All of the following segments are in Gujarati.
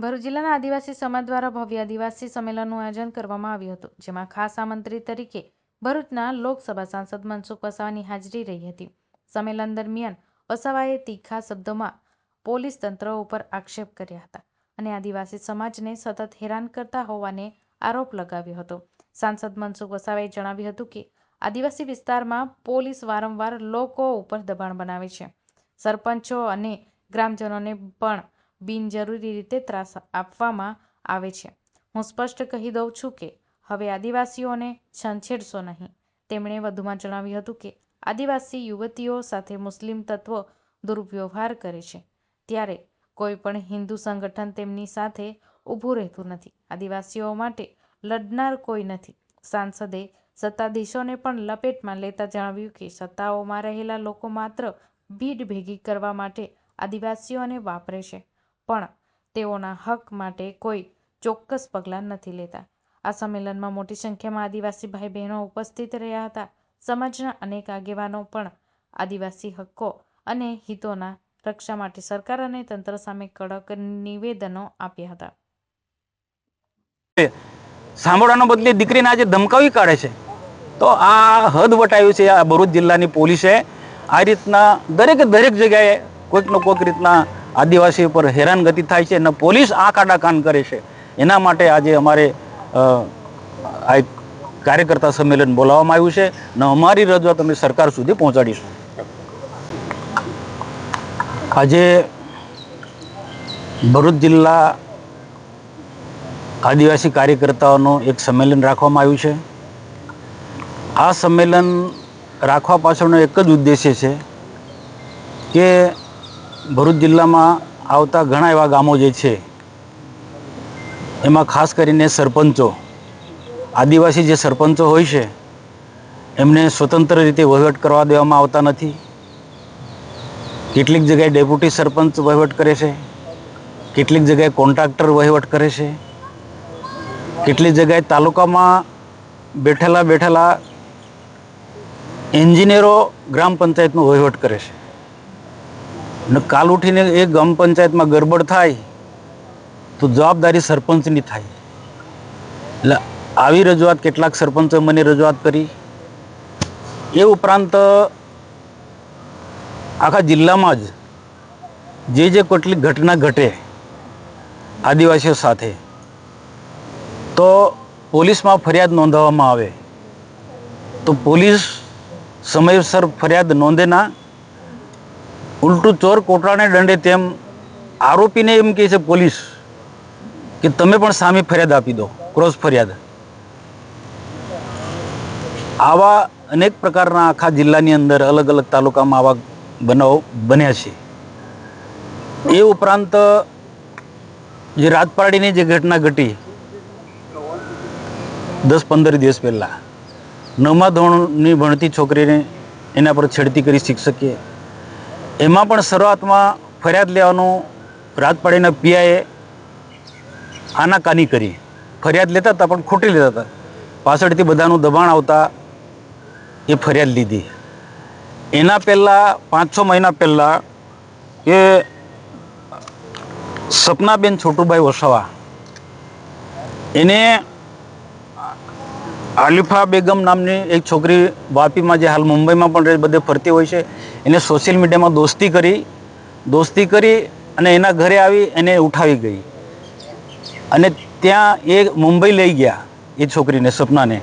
ભરૂચ જિલ્લાના આદિવાસી સમાજ દ્વારા ભવ્ય આદિવાસી સંમેલનનું આયોજન કરવામાં આવ્યું હતું, જેમાં ખાસ આમંત્રિત તરીકે ભરૂચના લોકસભા સાંસદ મનસુખ વસાવાની હાજરી રહી હતી. સંમેલન દરમિયાન વસાવાએ તીખા શબ્દોમાં પોલીસ તંત્ર ઉપર આક્ષેપ કર્યા હતા અને આદિવાસી સમાજને સતત હેરાન કરતા હોવાને આરોપ લગાવ્યો હતો. સાંસદ મનસુખ વસાવાએ જણાવ્યું હતું કે, આદિવાસી વિસ્તારમાં પોલીસ વારંવાર લોકો ઉપર દબાણ બનાવે છે. સરપંચો અને ગ્રામજનોને પણ બિનજરૂરી રીતે ત્રાસ આપવામાં આવે છે. હું સ્પષ્ટ કહી દઉં છું કે હવે આદિવાસીઓને છંછેડશો નહીં. તેમણે વધુમાં જણાવ્યું હતું કે આદિવાસી યુવતીઓ સાથે મુસ્લિમ તત્વો દુર્વ્યવહાર કરે છે. ત્યારે કોઈ પણ હિન્દુ સંગઠન તેમની સાથે ઊભું રહેતું નથી. આદિવાસીઓ માટે લડનાર કોઈ નથી. સાંસદે સત્તાધીશોને પણ લપેટમાં લેતા જણાવ્યું કે સત્તાઓમાં રહેલા લોકો માત્ર ભીડ ભેગી કરવા માટે આદિવાસીઓને વાપરે છે. પણ તેઓના હક માટે કોઈ ચોક્કસ પગલાં નથી લેતા. આ સંમેલનમાં મોટી સંખ્યામાં આદિવાસી ભાઈ બહેનો ઉપસ્થિત રહ્યા હતા. સમાજના અનેક આગેવાનો પણ આદિવાસી હક્કો અને હિતોના રક્ષા માટે સરકાર અને તંત્ર સામે કડક નિવેદનો આપ્યા હતા. સાંભળવાનો બદલે દીકરીને આજે ધમકાવી કાઢે છે. તો આ હદ વટાવ્યું છે આ ભરૂચ જિલ્લાની પોલીસે. આ રીતના દરેકે દરેક જગ્યાએ કોઈક ને કોઈક રીતના આદિવાસી ઉપર હેરાનગતિ થાય છે અને પોલીસ આ કાડા કાન કરે છે. એના માટે આજે અમારે આ એક કાર્યકર્તા સંમેલન બોલાવવામાં આવ્યું છે અને અમારી રજૂઆત અમે સરકાર સુધી પહોંચાડીશું. આજે ભરૂચ જિલ્લા આદિવાસી કાર્યકર્તાઓનું એક સંમેલન રાખવામાં આવ્યું છે. આ સંમેલન રાખવા પાછળનો એક જ ઉદ્દેશ્ય છે કે ભરૂચ જિલ્લામાં આવતા ઘણા એવા ગામો જે છે, એમાં ખાસ કરીને સરપંચો, આદિવાસી જે સરપંચો હોય છે, એમને સ્વતંત્ર રીતે વહીવટ કરવા દેવામાં આવતા નથી. કેટલીક જગ્યાએ ડેપ્યુટી સરપંચ વહીવટ કરે છે, કેટલીક જગ્યાએ કોન્ટ્રાક્ટર વહીવટ કરે છે, કેટલીક જગ્યાએ તાલુકામાં બેઠેલા બેઠેલા એન્જિનિયરો ગ્રામ પંચાયતનો વહીવટ કરે છે. અને કાલ ઉઠીને એ ગ્રામ પંચાયતમાં ગરબડ થાય, તો જવાબદારી સરપંચની થાય. એટલે આવી રજૂઆત કેટલાક સરપંચોએ મને રજૂઆત કરી. એ ઉપરાંત આખા જિલ્લામાં જ જે જે કેટલીક ઘટના ઘટે આદિવાસીઓ સાથે, તો પોલીસમાં ફરિયાદ નોંધાવવામાં આવે. તો પોલીસ સમયસર ફરિયાદ નોંધે ના ઉલટું ચોર કોટરાને દંડે તેમ આરોપીને એમ કહે છે પોલીસ કે તમે પણ સામે ફરિયાદ આપી દો, ક્રોસ ફરિયાદ. આવા અનેક પ્રકારના આખા જિલ્લાની અંદર અલગ અલગ તાલુકામાં આવા બનાવો બન્યા છે. એ ઉપરાંત જે રાજપારડીની જે ઘટના ઘટી દસ પંદર દિવસ પહેલાં નવમા ધોરણની ભણતી છોકરીને એના પર છેડતી કરી શિક્ષકે એમાં પણ શરૂઆતમાં ફરિયાદ લેવાનું રાજપાડીના પીઆઈએ આનાકાની કરી. ફરિયાદ લેતા હતા, પણ ખોટી લેતા હતા. પાછળથી બધાનું દબાણ આવતા એ ફરિયાદ લીધી. એના પહેલાં પાંચ છ મહિના પહેલાં એ સપનાબેન છોટુભાઈ વસાવા, એને આલિફા બેગમ નામની એક છોકરી વાપીમાં જે હાલ મુંબઈમાં પણ બધે ફરતી હોય છે. એને સોશિયલ મીડિયામાં દોસ્તી કરી દોસ્તી કરી અને એના ઘરે આવી એને ઉઠાવી ગઈ. અને ત્યાં એ મુંબઈ લઈ ગયા, એ છોકરીને, સપનાને.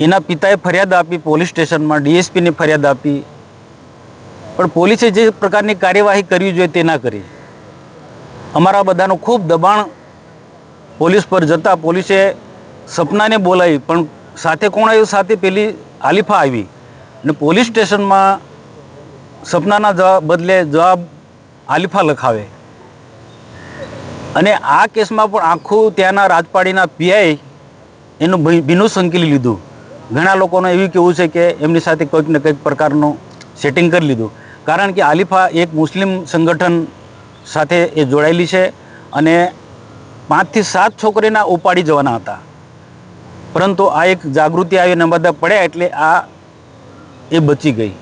એના પિતાએ ફરિયાદ આપી પોલીસ સ્ટેશનમાં, ડીએસપીને ફરિયાદ આપી. પણ પોલીસે જે પ્રકારની કાર્યવાહી કરવી જોઈએ તે ના કરી. અમારા બધાનું ખૂબ દબાણ પોલીસ પર જતાં પોલીસે સપનાને બોલાવી, પણ સાથે કોણ આવ્યું? સાથે પેલી આલિફા આવી. અને પોલીસ સ્ટેશનમાં સપનાના જવાબ બદલે જવાબ આલિફા લખાવે. અને આ કેસમાં પણ આખું ત્યાંના રાજપાડીના પીઆઈ એનું ભીનું સંકેલી લીધું. ઘણા લોકોનું એવું કહેવું છે કે એમની સાથે કંઈક ને કંઈક પ્રકારનું સેટિંગ કરી લીધું. કારણ કે આલિફા એક મુસ્લિમ સંગઠન સાથે એ જોડાયેલી છે અને પાંચથી સાત છોકરીના ઉપાડી જવાના હતા. પરંતુ આ એક જાગૃતિ આવી અને બધા પડ્યા એટલે આ એ બચી ગઈ.